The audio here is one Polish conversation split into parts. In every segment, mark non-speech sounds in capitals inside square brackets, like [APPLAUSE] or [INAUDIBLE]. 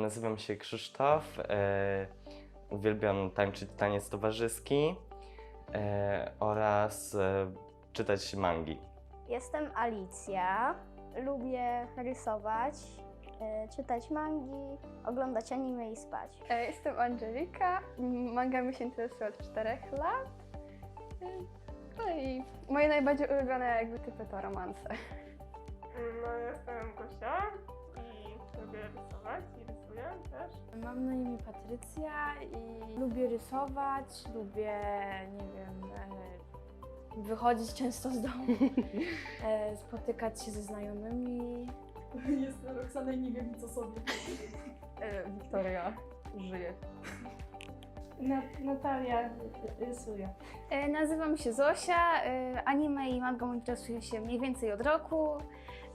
Nazywam się Krzysztof. E, uwielbiam tańczyć taniec towarzyski e, oraz e, czytać mangi. Jestem Alicja. Lubię rysować, e, czytać mangi, oglądać anime i spać. E, Jestem Angelika, m- mangami się interesuję od 4 lat. E, No i moje najbardziej ulubione jakby typy to romanse. No, jestem Gosia i lubię rysować i rysuję też. Mam na imię Patrycja i lubię rysować, lubię, nie wiem, e, wychodzić często z domu, [LAUGHS] e, spotykać się ze znajomymi. [LAUGHS] Jestem Roxana i nie wiem co sobie. Wiktoria żyje. [LAUGHS] Natalia rysuje. E, Nazywam się Zosia, e, anime i mangą interesuję się mniej więcej od roku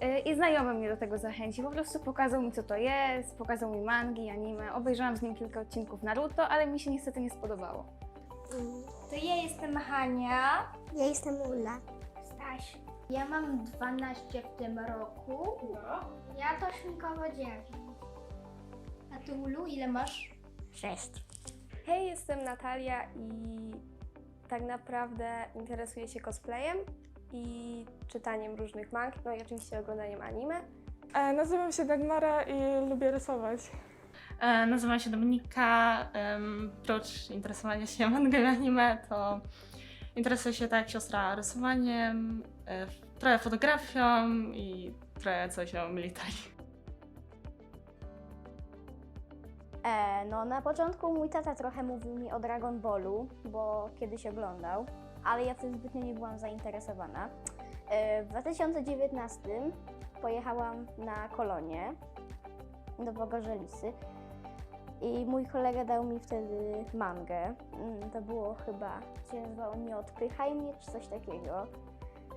e, i znajomy mnie do tego zachęcił. Po prostu pokazał mi co to jest, pokazał mi mangi, anime. Obejrzałam z nim kilka odcinków Naruto, ale mi się niestety nie spodobało. To ja jestem Hania. Ja jestem Ula. Staś. Ja mam 12 w tym roku. Ja to śmikowo 9. A ty Ulu, ile masz? Sześć. Hej, jestem Natalia i tak naprawdę interesuję się cosplayem i czytaniem różnych mang, no i oczywiście oglądaniem anime. E, nazywam się Dagmara i lubię rysować. E, nazywam się Dominika. Em, Prócz interesowania się mangą i anime, to interesuję się tak jak siostra rysowaniem, e, trochę fotografią i trochę coś o military. E, no na początku mój tata trochę mówił mi o Dragon Ballu, bo kiedyś oglądał, ale ja wtedy zbytnio nie byłam zainteresowana. E, w 2019 pojechałam na kolonię do Pogorzelisy i mój kolega dał mi wtedy mangę. Mm, To było chyba, się nazywało Nie odpychaj mnie, czy coś takiego.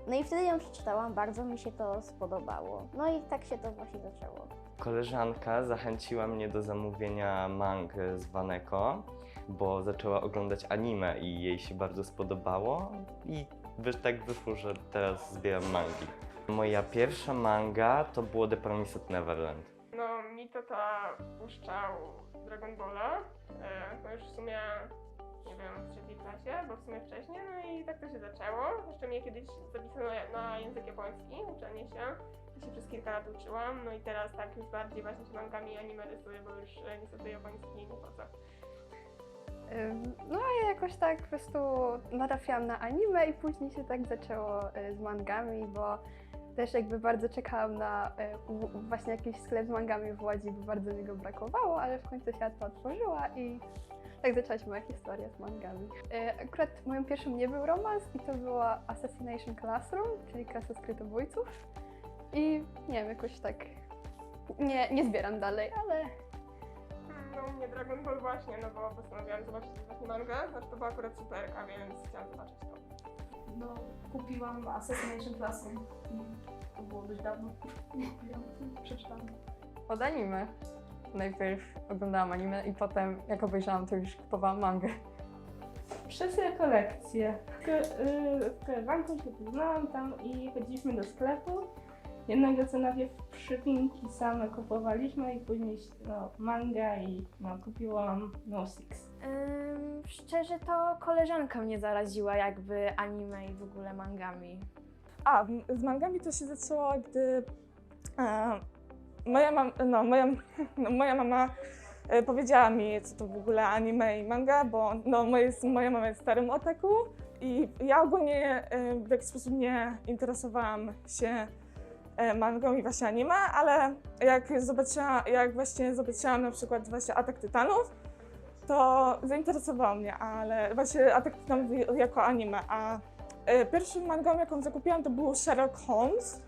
No i wtedy ją przeczytałam, bardzo mi się to spodobało. No i tak się to właśnie zaczęło. Koleżanka zachęciła mnie do zamówienia mang z Waneko, bo zaczęła oglądać anime i jej się bardzo spodobało i tak wyszło, że teraz zbieram mangi. Moja pierwsza manga to było The Promised Neverland. No, mi tata puszczał Dragon Balla, e, no już w sumie, nie wiem, w trzeciej klasie, bo w sumie wcześniej, no i tak to się zaczęło. Jeszcze mnie kiedyś zapisano na język japoński, uczenie się. Się przez kilka lat uczyłam, no i teraz tak już bardziej właśnie się mangami anime rysuję, bo już e, niestety japoński nie chodzę. No ja jakoś tak po prostu natrafiłam na anime i później się tak zaczęło y, z mangami, bo też jakby bardzo czekałam na w- właśnie jakiś sklep z mangami w Łodzi, bo bardzo mi go brakowało, ale w końcu się to otworzyła i tak zaczęła się moja historia z mangami. Akurat moją pierwszą nie był romans i to była Assassination Classroom, czyli klasa skrytobójców i nie wiem, jakoś tak nie, nie zbieram dalej, ale No u mnie Dragon Ball właśnie, no bo postanowiłam zobaczyć właśnie mangę, znaczy to była akurat superka, więc chciałam zobaczyć to. No, kupiłam Assassination Classroom i to było dość dawno. Kupiłam, przeczytałam. Od anime. Najpierw oglądałam anime i potem jak obejrzałam to już kupowałam mangę. Przez rekolekcję. Z koleżanką się poznałam tam i chodziliśmy do sklepu. Jednego co najpierw przypinki same kupowaliśmy i później no, manga i no, kupiłam No Six. Ym, szczerze to koleżanka mnie zaraziła jakby anime i w ogóle mangami. A, z mangami to się zaczęło, gdy e, moja, mam, no, moja, [LAUGHS] no, moja mama e, powiedziała mi, co to w ogóle anime i manga, bo no, moje, moja mama jest starym otaku i ja ogólnie e, w jakiś sposób nie interesowałam się mangą i właśnie anime, ale jak zobaczyłam, jak właśnie zobaczyłam na przykład właśnie Atak Tytanów, to zainteresowało mnie, ale właśnie Atak Tytanów jako anime, a E, Pierwszą mangą, jaką zakupiłam, to był Sherlock Holmes.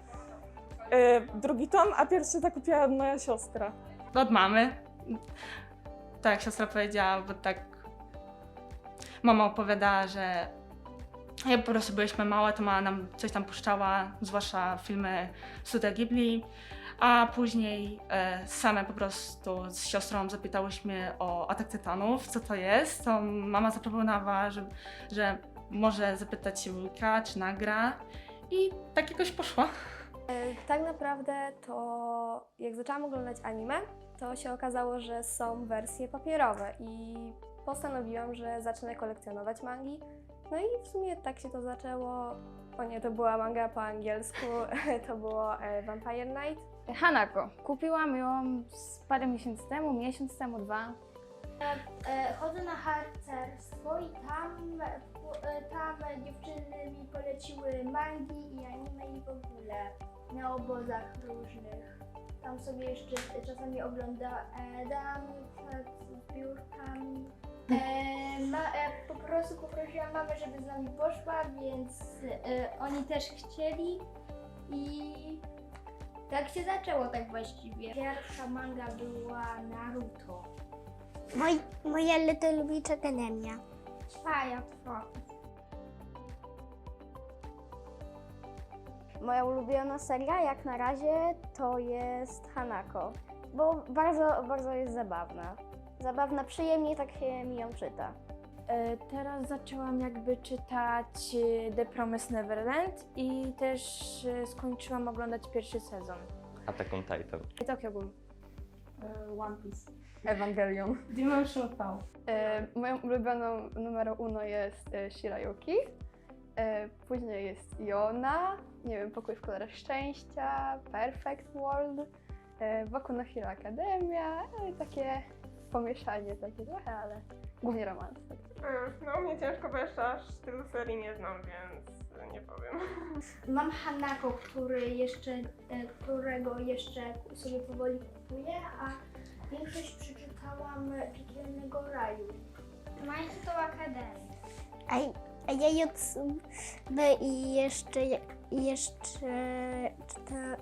E, Drugi tom, a pierwszy zakupiła moja siostra. Od mamy. Tak siostra powiedziała, bo tak mama opowiadała, że jak po prostu byliśmy małe, to mama nam coś tam puszczała, zwłaszcza filmy Studia Ghibli, a później e, same po prostu z siostrą zapytałyśmy o Atak Tytanów, co to jest, to mama zaproponowała, że, że może zapytać się wujka, czy nagra i tak jakoś poszło. E, Tak naprawdę to jak zaczęłam oglądać anime, to się okazało, że są wersje papierowe i postanowiłam, że zacznę kolekcjonować mangi. No i w sumie tak się to zaczęło. O nie, to była manga po angielsku, [LAUGHS] to było e, Vampire Night. Hanako. Kupiłam ją z parę miesięcy temu, miesiąc temu, dwa. E, chodzę na harcerstwo i tam, e, tam dziewczyny mi poleciły mangi i anime i w ogóle na obozach różnych. Tam sobie jeszcze czasami oglądam z biurkami. E, e, po prostu poprosiłam mamę, żeby z nami poszła, więc e, oni też chcieli i tak się zaczęło tak właściwie. Pierwsza manga była Naruto. Moj, moja Little Witch Academia. Trwaja, trwa. Moja ulubiona seria jak na razie to jest Hanako, bo bardzo, bardzo jest zabawna. Zabawna, przyjemnie tak się mi ją czyta. E, Teraz zaczęłam jakby czytać e, The Promised Neverland i też e, skończyłam oglądać pierwszy sezon. Attack on Titan. Tokyo Ghoul. One Piece. Ewangelion. Dimension V. E, moją ulubioną numerą uno jest e, Shirayuki. E, później jest Yona, nie wiem, Pokój w kolorach szczęścia, Perfect World, e, Boku no Hero Academia, e, takie pomieszanie takie trochę, ale głównie romans. No mnie ciężko, bo jeszcze aż tylu serii nie znam, więc nie powiem. [LAUGHS] Mam Hanako, który jeszcze, e, którego jeszcze sobie powoli kupuję, a większość przeczytałam Piekielnego Raju. My to Akademia. A, a ja Jutsuby i jeszcze, i jeszcze, czyta,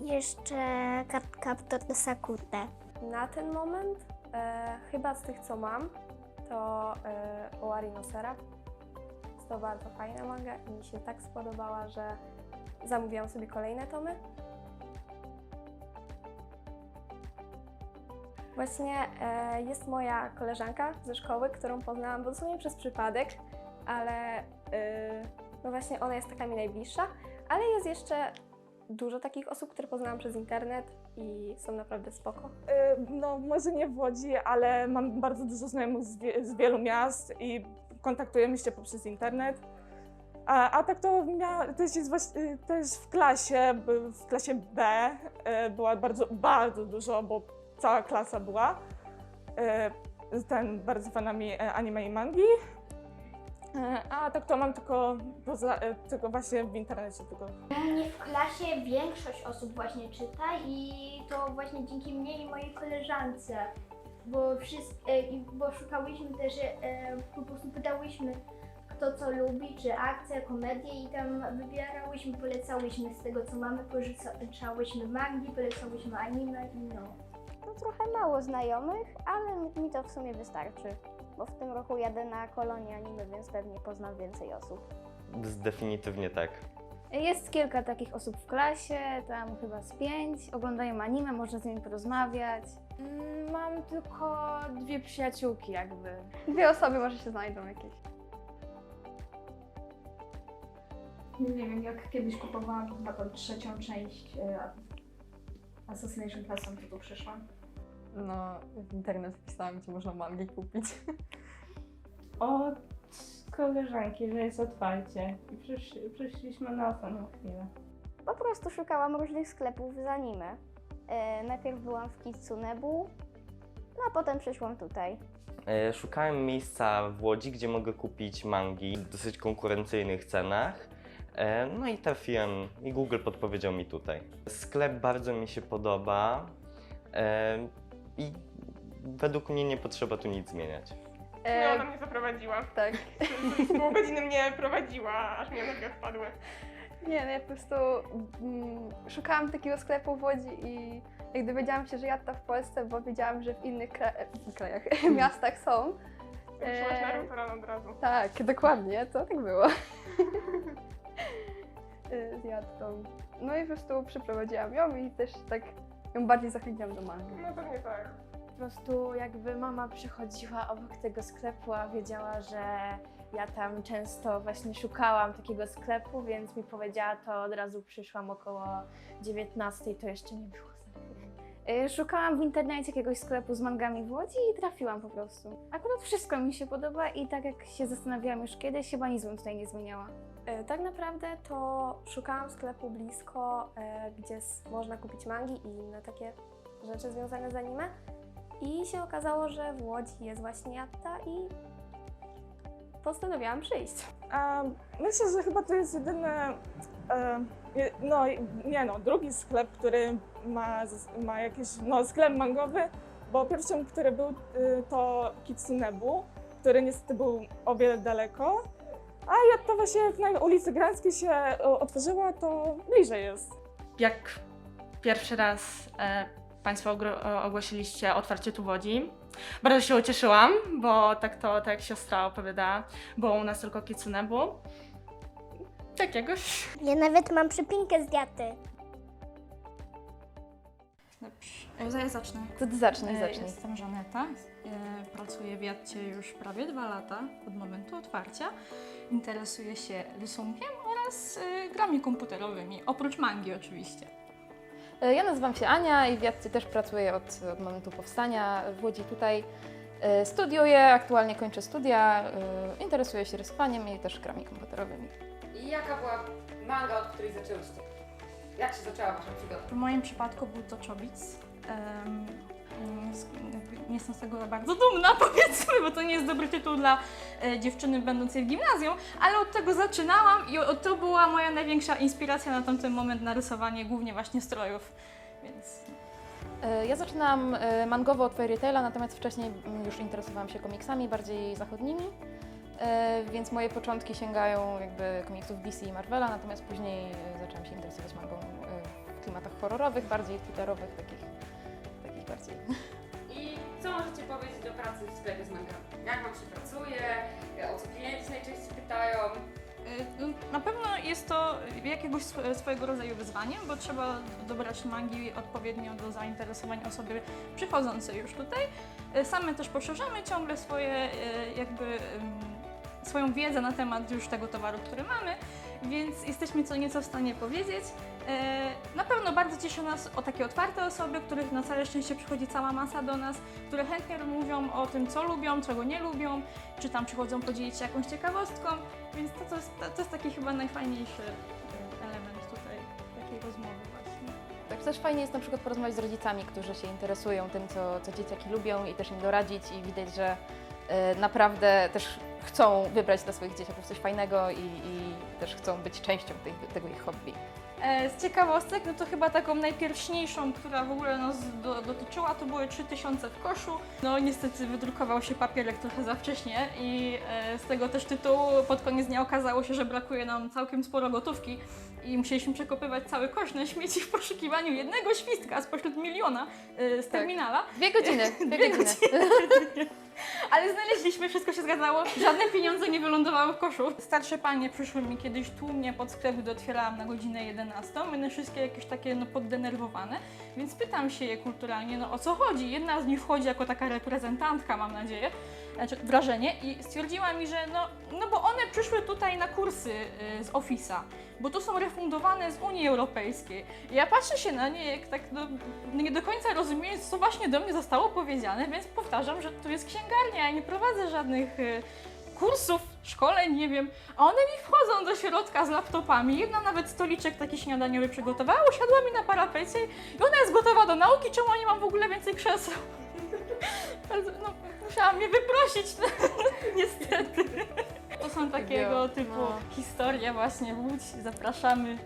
jeszcze Kap, Kaptor do Sakute. Na ten moment, e, chyba z tych co mam, to Seraph. Jest to bardzo fajna manga i mi się tak spodobała, że zamówiłam sobie kolejne tomy. Właśnie e, jest moja koleżanka ze szkoły, którą poznałam dosłownie przez przypadek, ale e, no właśnie ona jest taka mi najbliższa, ale jest jeszcze dużo takich osób, które poznałam przez internet i są naprawdę spoko. Y, No, może nie w Łodzi, ale mam bardzo dużo znajomych z, wie, z wielu miast i kontaktujemy się poprzez internet. A, a tak to mia, też jest właśnie, y, też w klasie, w klasie B y, była bardzo, bardzo dużo, bo cała klasa była. Ten bardzo fanami anime i mangi. A tak to mam tylko, poza, y, tylko właśnie w internecie tylko. U mnie w klasie większość osób właśnie czyta i to właśnie dzięki mnie i mojej koleżance, bo, wszyscy, e, i- bo szukałyśmy też, e, po prostu pytałyśmy kto co lubi, czy akcja, komedię i tam wybierałyśmy, polecałyśmy z tego co mamy, pożyczałyśmy mangi, polecałyśmy anime i no. No trochę mało znajomych, ale mi to w sumie wystarczy, bo w tym roku jadę na kolonię anime, więc pewnie poznam więcej osób. Definitywnie tak. Jest kilka takich osób w klasie, tam chyba z pięć. Oglądają anime, można z nimi porozmawiać. Mm, Mam tylko dwie przyjaciółki jakby. Dwie osoby może się znajdą jakieś. Nie wiem, jak kiedyś kupowałam chyba tą trzecią część e, Assassination Classroom, to tu przyszłam. No, w internet wpisałam, gdzie można mangi kupić. [LAUGHS] Od koleżanki, że jest otwarcie. I przysz, przyszliśmy na ostatnią chwilę. Po prostu szukałam różnych sklepów z anime. E, najpierw byłam w Kitsunebu, no a potem przyszłam tutaj. E, Szukałem miejsca w Łodzi, gdzie mogę kupić mangi w dosyć konkurencyjnych cenach. E, No i trafiłem i Google podpowiedział mi tutaj. Sklep bardzo mi się podoba e, i według mnie nie potrzeba tu nic zmieniać. E, mnie zaprowadziła. tak. Z [LAUGHS] pół godziny mnie prowadziła, aż mnie nogi odpadły. Nie, no ja po prostu mm, szukałam takiego sklepu w Łodzi i jak dowiedziałam się, że jadę w Polsce, bo wiedziałam, że w innych kra- w krajach, [LAUGHS] miastach są. E, rano od razu. tak, dokładnie, to tak było. [LAUGHS] E, Z Jattą. No i po prostu przyprowadziłam ją i też tak ją bardziej zachęciłam do mangi. No pewnie tak. Po prostu jakby mama przychodziła obok tego sklepu, a wiedziała, że ja tam często właśnie szukałam takiego sklepu, więc mi powiedziała to, od razu przyszłam około 19, to jeszcze nie było. Y, Szukałam w internecie jakiegoś sklepu z mangami w Łodzi i trafiłam po prostu. Akurat wszystko mi się podoba i tak jak się zastanawiałam już kiedyś, chyba nic bym tutaj nie zmieniała. E, Tak naprawdę to szukałam sklepu blisko, e, gdzie można kupić mangi i inne takie rzeczy związane z anime. I się okazało, że w Łodzi jest właśnie Jatta i postanowiłam przyjść. Myślę, że chyba to jest jedyny, e, no nie no, drugi sklep, który ma, ma jakiś, no sklep mangowy, bo pierwszym, który był, y, to Kitsunebu, który niestety był o wiele daleko, a jak to właśnie na ulicy Gdańskiej się o, otworzyła, to bliżej jest. Jak pierwszy raz e, Państwo ogłosiliście otwarcie tu Łodzi, bardzo się ucieszyłam, bo tak to, tak jak siostra opowiadała, było u nas tylko Kitsunebu. Tak jakoś Ja nawet mam przypinkę z diaty. Dobrze. E, Ja zacznę. To ty zacznij, E, zacznij. Jestem Żaneta. E, Pracuję w Jadcie już prawie dwa lata od momentu otwarcia. Interesuję się rysunkiem oraz e, grami komputerowymi, oprócz mangi oczywiście. E, Ja nazywam się Ania i w Jadce też pracuję od, od momentu powstania. W Łodzi tutaj e, studiuję, aktualnie kończę studia, e, interesuję się rysowaniem i też grami komputerowymi. I jaka była manga, od której zaczęłyście? Jak się zaczęła wasza przygoda? W moim przypadku był to. Em, jakby Nie jestem z tego bardzo dumna, [LAUGHS] powiedzmy, bo to nie jest dobry tytuł dla e, dziewczyny będącej w gimnazjum, ale od tego zaczynałam i o- to była moja największa inspiracja na tamten moment na rysowanie głównie właśnie strojów, więc E, Ja zaczynam e, mangowo od Fairy Taila, natomiast wcześniej mm, już interesowałam się komiksami bardziej zachodnimi, więc moje początki sięgają jakby komiksów DC i Marvela, natomiast później e, zaczęłam się interesować mangą e, w klimatach horrorowych, bardziej twitterowych, takich, takich bardziej. I co możecie powiedzieć do pracy w sklepie z mangami? Jak wam się pracuje? O co klienci najczęściej pytają? Y, no, Na pewno jest to jakiegoś sw- swojego rodzaju wyzwanie, bo trzeba dobrać mangi odpowiednio do zainteresowań osoby przychodzącej już tutaj. Y, Same też poszerzamy ciągle swoje y, jakby swoją wiedzę na temat już tego towaru, który mamy, więc jesteśmy co nieco w stanie powiedzieć. E, Na pewno bardzo cieszy nas o takie otwarte osoby, których na całe szczęście przychodzi cała masa do nas, które chętnie mówią o tym, co lubią, czego nie lubią, czy tam przychodzą podzielić się jakąś ciekawostką, więc to, to, jest, to jest taki chyba najfajniejszy e, element tutaj takiej rozmowy właśnie. Tak, też fajnie jest na przykład porozmawiać z rodzicami, którzy się interesują tym, co, co dzieciaki lubią i też im doradzić i widać, że e, naprawdę też chcą wybrać dla swoich dzieciaków coś fajnego i, i też chcą być częścią tej, tego ich hobby. E, Z ciekawostek, no to chyba taką najpierwniejszą, która w ogóle nas do, dotyczyła, to były 3000 w koszu. No niestety wydrukował się papierek trochę za wcześnie i e, z tego też tytułu pod koniec dnia okazało się, że brakuje nam całkiem sporo gotówki i musieliśmy przekopywać cały kosz na śmieci w poszukiwaniu jednego świstka spośród miliona e, z terminala. Dwie godziny, dwie, Dwie godziny. godziny. [LAUGHS] Ale znaleźliśmy, wszystko się zgadzało, żadne pieniądze nie wylądowały w koszu. Starsze panie przyszły mi kiedyś tłumnie pod sklep, gdy otwierałam na godzinę 11. One wszystkie jakieś takie no, poddenerwowane, więc pytam się je kulturalnie, no o co chodzi. Jedna z nich wchodzi jako taka reprezentantka, mam nadzieję, znaczy wrażenie i stwierdziła mi, że no, no bo one przyszły tutaj na kursy y, z Office'a, bo to są refundowane z Unii Europejskiej. I ja patrzę się na nie, jak tak no, nie do końca rozumiejąc, co właśnie do mnie zostało powiedziane, więc powtarzam, że tu jest księgarnia, ja nie prowadzę żadnych y, kursów, szkoleń, nie wiem, a one mi wchodzą do środka z laptopami. Jedna nawet stoliczek taki śniadaniowy przygotowała, usiadła mi na parapecie i ona jest gotowa do nauki, czemu nie mam w ogóle więcej krzeseł? [LAUGHS] No, musiałam mnie wyprosić, [LAUGHS] niestety. To są takiego typu No. historie właśnie, Łódź, zapraszamy.